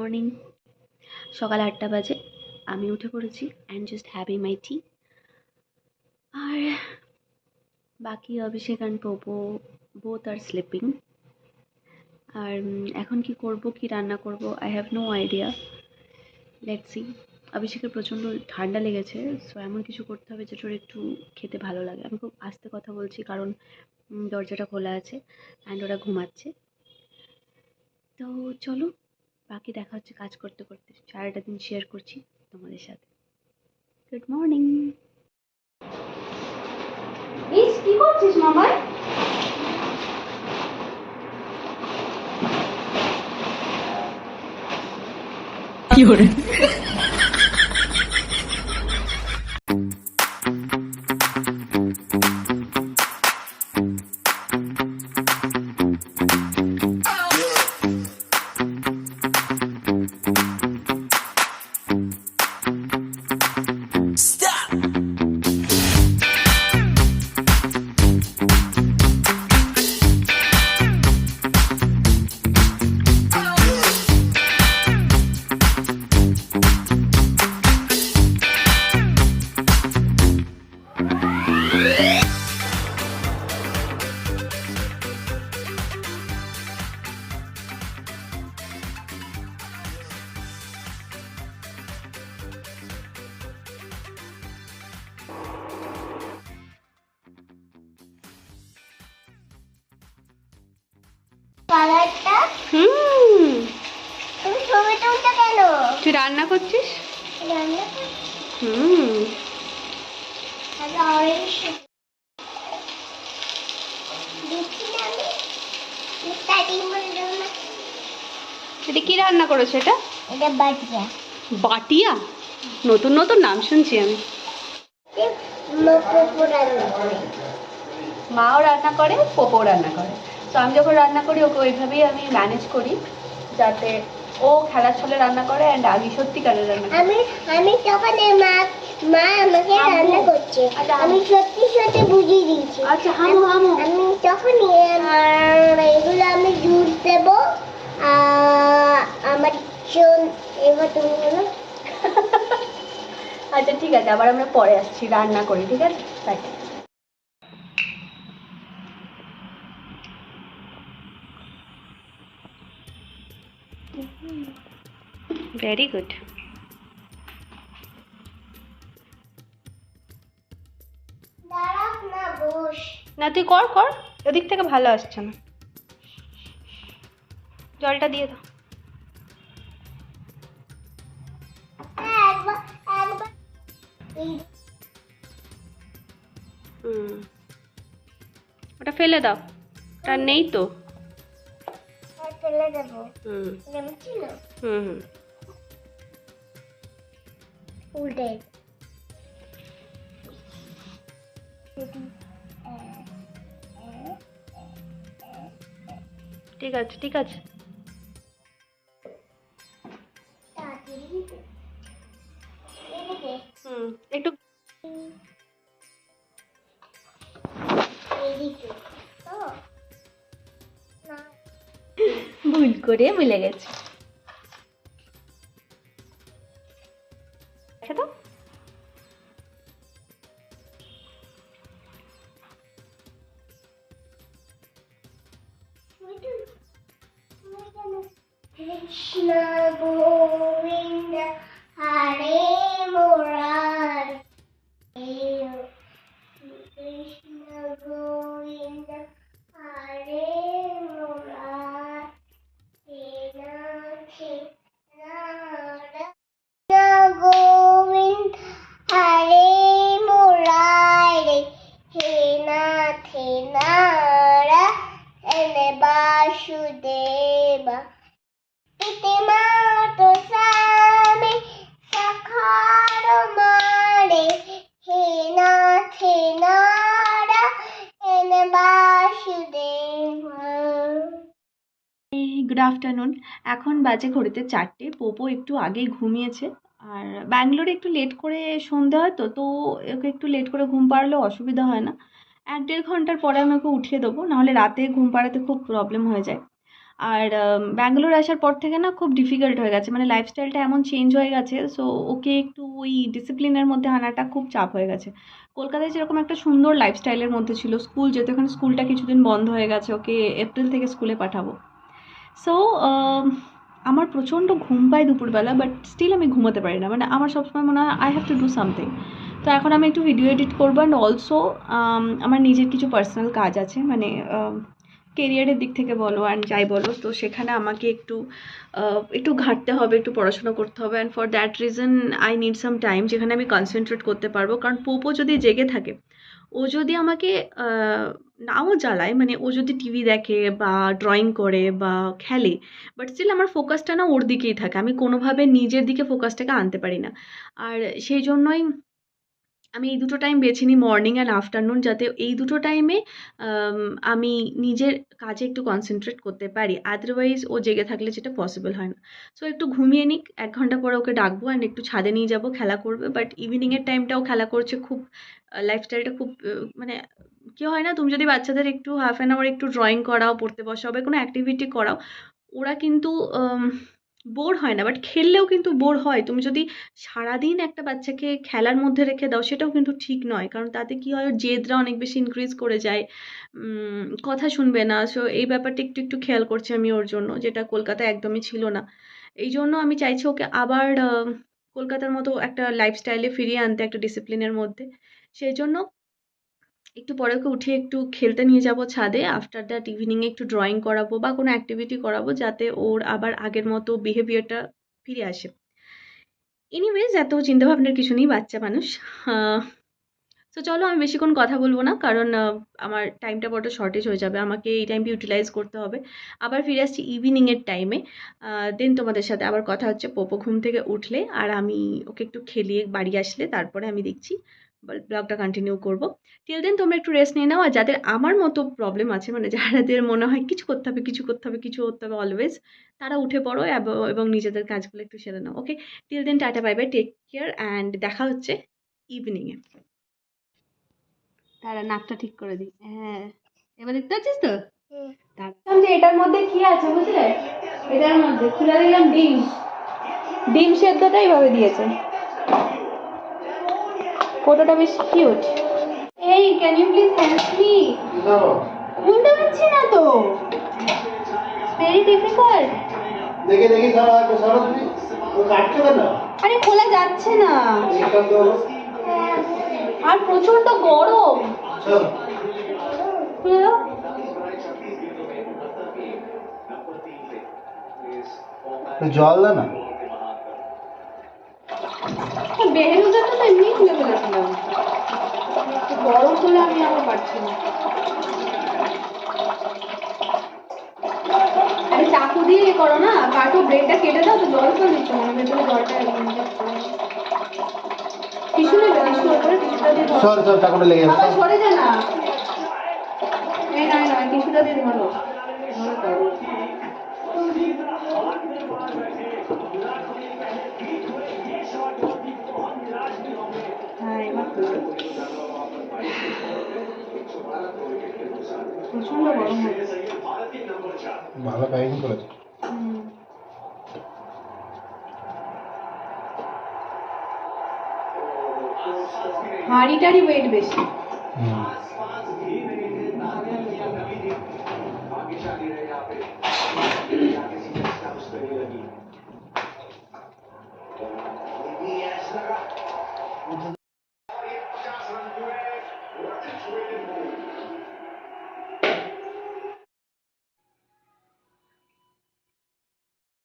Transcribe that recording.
Morning সকাল আটটা বাজে। আমি উঠে পড়েছি। And just having my tea আর বাকি Abhishek and Popo both are sleeping আর এখন কি করব, কি রান্না করব I have no idea let's see অভিষেকের প্রচণ্ড ঠান্ডা লেগেছে সো এমন কিছু করতে হবে যেটা একটু খেতে ভালো লাগে। আমি খুব আস্তে কথা বলছি কারণ দরজাটা খোলা আছে অ্যান্ড ওরা ঘুমাচ্ছে। তো চলো বাকি দেখা হচ্ছে কাজ করতে করতে। সারাটা দিন শেয়ার করছি তোমাদের সাথে। গুড মর্নিং কি করছিস মামাই কালারটা হুম। তুমি ছবি তুলতে কেন? তুই রান্না করছিস? রান্না হুম। এটা কি রান্না করেছ এটা? এটা বাটিয়া। বাটিয়া? নতুন নতুন নাম শুনছি আমি। মাও রান্না করে পোপো রান্না করে। তো আমি যখন রান্না করি ওকে ওইভাবেই আমি ম্যানেজ করি যাতে ও খেলার ছলে রান্না করে অ্যান্ড আমি সত্যিকারের রান্না আমি আমি তখন মা মা আমাকে রান্না করছে। আচ্ছা, আমি সত্যি সত্যি বুঝিয়ে দিয়েছি। আচ্ছা হামো হামো। আমি তখন এগুলো আমি জুস দেব আমার চুল এবার তুমি বলো আচ্ছা ঠিক আছে আবার আমরা পরে আসছি রান্না করি ঠিক আছে? বাই ভেরি গুড না তুই কর কর। ওদিক থেকে ভালো আসছে না। জলটা দিয়ে দাও। হ্যাঁ, ওটা ফেলে দাও। ওটা নেই তো। দেবো হুম। যেমন ছিল হুম। উল্টে। ঠিক আছে ঠিক আছে। হুম একটু এদিকে। ভুল করে ভুলে গেছি। ওইটা, গোবিন্দ হরে মুরারি হে নাথ, হে নারায়ণ, বাসুদেবা। পিতে মাতো সামে সখার মারে। হে নাথ, হে নারায়ণ, বাসুদেবা। গুড আফটারনুন এখন বাজে ঘড়িতে চারটে। পোপো একটু আগেই ঘুমিয়েছে। আর ব্যাঙ্গালোরে একটু লেট করে সন্ধে হয় তো তো ওকে একটু লেট করে ঘুম পাড়লেও অসুবিধা হয় না। এক দেড় ঘণ্টার পরে আমি ওকে উঠিয়ে দেবো, নাহলে রাতে ঘুম পাড়াতে খুব প্রবলেম হয়ে যায়। আর ব্যাঙ্গালোর আসার পর থেকে না খুব ডিফিকাল্ট হয়ে গেছে মানে লাইফস্টাইলটা এমন চেঞ্জ হয়ে গেছে সো ওকে একটু ওই ডিসিপ্লিনের মধ্যে আনাটা খুব চাপ হয়ে গেছে। কলকাতায় যেরকম একটা সুন্দর লাইফস্টাইলের মধ্যে ছিল, স্কুল যেহেতু এখন স্কুলটা কিছুদিন বন্ধ হয়ে গেছে, ওকে এপ্রিল থেকে স্কুলে পাঠাবো। সো আমার প্রচণ্ড ঘুম পায় দুপুরবেলা বাট স্টিল আমি ঘুমোতে পারি না। মানে আমার সবসময় মনে হয় I have to do something তো এখন আমি একটু ভিডিও এডিট করব অ্যান্ড অলসো আমার নিজের কিছু পার্সোনাল কাজ আছে। মানে কেরিয়ারের দিক থেকে বলো অ্যান্ড যাই বলো, তো সেখানে আমাকে একটু একটু ঘাঁটতে হবে, একটু পড়াশোনা করতে হবে and for that reason I need some time যেখানে আমি কনসেন্ট্রেট করতে পারব। কারণ পোপো যদি জেগে থাকে ও যদি আমাকে নাও জ্বালায় মানে ও যদি টিভি দেখে বা ড্রয়িং করে বা খেলে বাট স্টিল আমার ফোকাসটা না ওর দিকেই থাকে। আমি কোনোভাবে নিজের দিকে ফোকাসটাকে আনতে পারি না। আর সেই জন্যই আমি এই দুটো টাইম বেছে নিই মর্নিং অ্যান্ড আফটারনুন যাতে এই দুটো টাইমে আমি নিজের কাজে একটু কনসেন্ট্রেট করতে পারি। আদারওয়াইজ ও জেগে থাকলে যেটা পসিবল হয় না। সো একটু ঘুমিয়ে নিক, এক ঘণ্টা পরে ওকে ডাকবো অ্যান্ড একটু ছাদে নিয়ে যাব, খেলা করবে। বাট ইভিনিংয়ের টাইমটাও খেলা করছে খুব লাইফস্টাইলটা খুব মানে কি হয় না, তুমি যদি বাচ্চাদের একটু হাফ অ্যান আওয়ার একটু ড্রয়িং করাও, পড়তে বসাও বা কোনো অ্যাক্টিভিটি করাও, ওরা কিন্তু বোর হয় না বাট খেললেও কিন্তু বোর হয়। তুমি যদি সারাদিন একটা বাচ্চাকে খেলার মধ্যে রেখে দাও, সেটাও কিন্তু ঠিক নয়। কারণ তাতে কি হয় জেদরা অনেক বেশি ইনক্রিজ করে যায়। কথা শুনবে না। সো এই ব্যাপারটা একটু একটু খেয়াল করছি আমি ওর জন্য, যেটা কলকাতা একদমই ছিল না। এই জন্য আমি চাইছি ওকে আবার কলকাতার মতো একটা লাইফস্টাইলে ফিরিয়ে আনতে, একটা ডিসিপ্লিনের মধ্যে। সেই জন্য একটু পরে ওকে উঠিয়ে একটু খেলতে নিয়ে যাব ছাদে। আফটার দ্যাট ইভিনিংয়ে একটু ড্রয়িং করাবো বা কোনো অ্যাক্টিভিটি করাবো যাতে ওর আবার আগের মতো বিহেভিয়ারটা ফিরে আসে। এনিওয়েজ এত চিন্তাভাবনার কিছু নেই, বাচ্চা মানুষ। তো চলো আমি বেশিক্ষণ কথা বলব না, কারণ আমার টাইমটা বড় শর্টেজ হয়ে যাবে। আমাকে এই টাইমটা ইউটিলাইজ করতে হবে। আবার ফিরে আসছি ইভিনিংয়ের টাইমে দেন তোমাদের সাথে আবার কথা হচ্ছে। পোপো ঘুম থেকে উঠলে আর আমি ওকে একটু খেলিয়ে বাড়ি আসলে তারপরে আমি দেখছি। ব্লগটা কন্টিনিউ করব। টিল দেন তোমরা একটু রেস্ট নিয়ে নাও আর যাদের আমার মতো প্রবলেম আছে মানে যাদের মনে হয় কিছু করতে হবে কিছু করতে হবে কিছু করতে হবে অলওয়েজ তারা উঠে পড়ো এবং নিজেদের কাজগুলো একটু সেরে নাও okay till then tata bye bye take care and দেখা হচ্ছে ইভিনিংয়ে তারা নাকটা ঠিক করে দিই হ্যাঁ। এবার দেখতে পাচ্ছিস তো? দেখলাম যে এটার মধ্যে কি আছে বুঝলে? এটার মধ্যে খুলে দিলাম ডিম। ডিম সেদ্ধটা এইভাবে দিয়েছে। ফটোটা বেশ কিউট এই can you please help me খুলতে পারছি না তো। ভেরি ডিফিকাল্ট দেখে দেখে সরো একটু সরো তুমি। ও কাটছো কেন? আরে খোলা যাচ্ছে না। আর প্রচণ্ড গরম। একটু জল দে বেহেরুজাটা তো এমনি খুলে ফেলেছিলাম গরম হলে আমি আবার পারছি না। আরে চাকু দিয়ে এ করো না কাটো ব্রেডটা কেটে দাও তো জল করে দিচ্ছে মনে ভেতরে জলটা টিস্যু নেবে টিস্যু ওপরে টিস্যুটা দিয়ে সর সর চাকুটা লেগে আবার সরে যা না। এই না না টিস্যুটা দিয়ে ধরো। ধরো ভালো বাইকিং করেছে হাঁড়িটারই ওয়েট বেশি। হুম।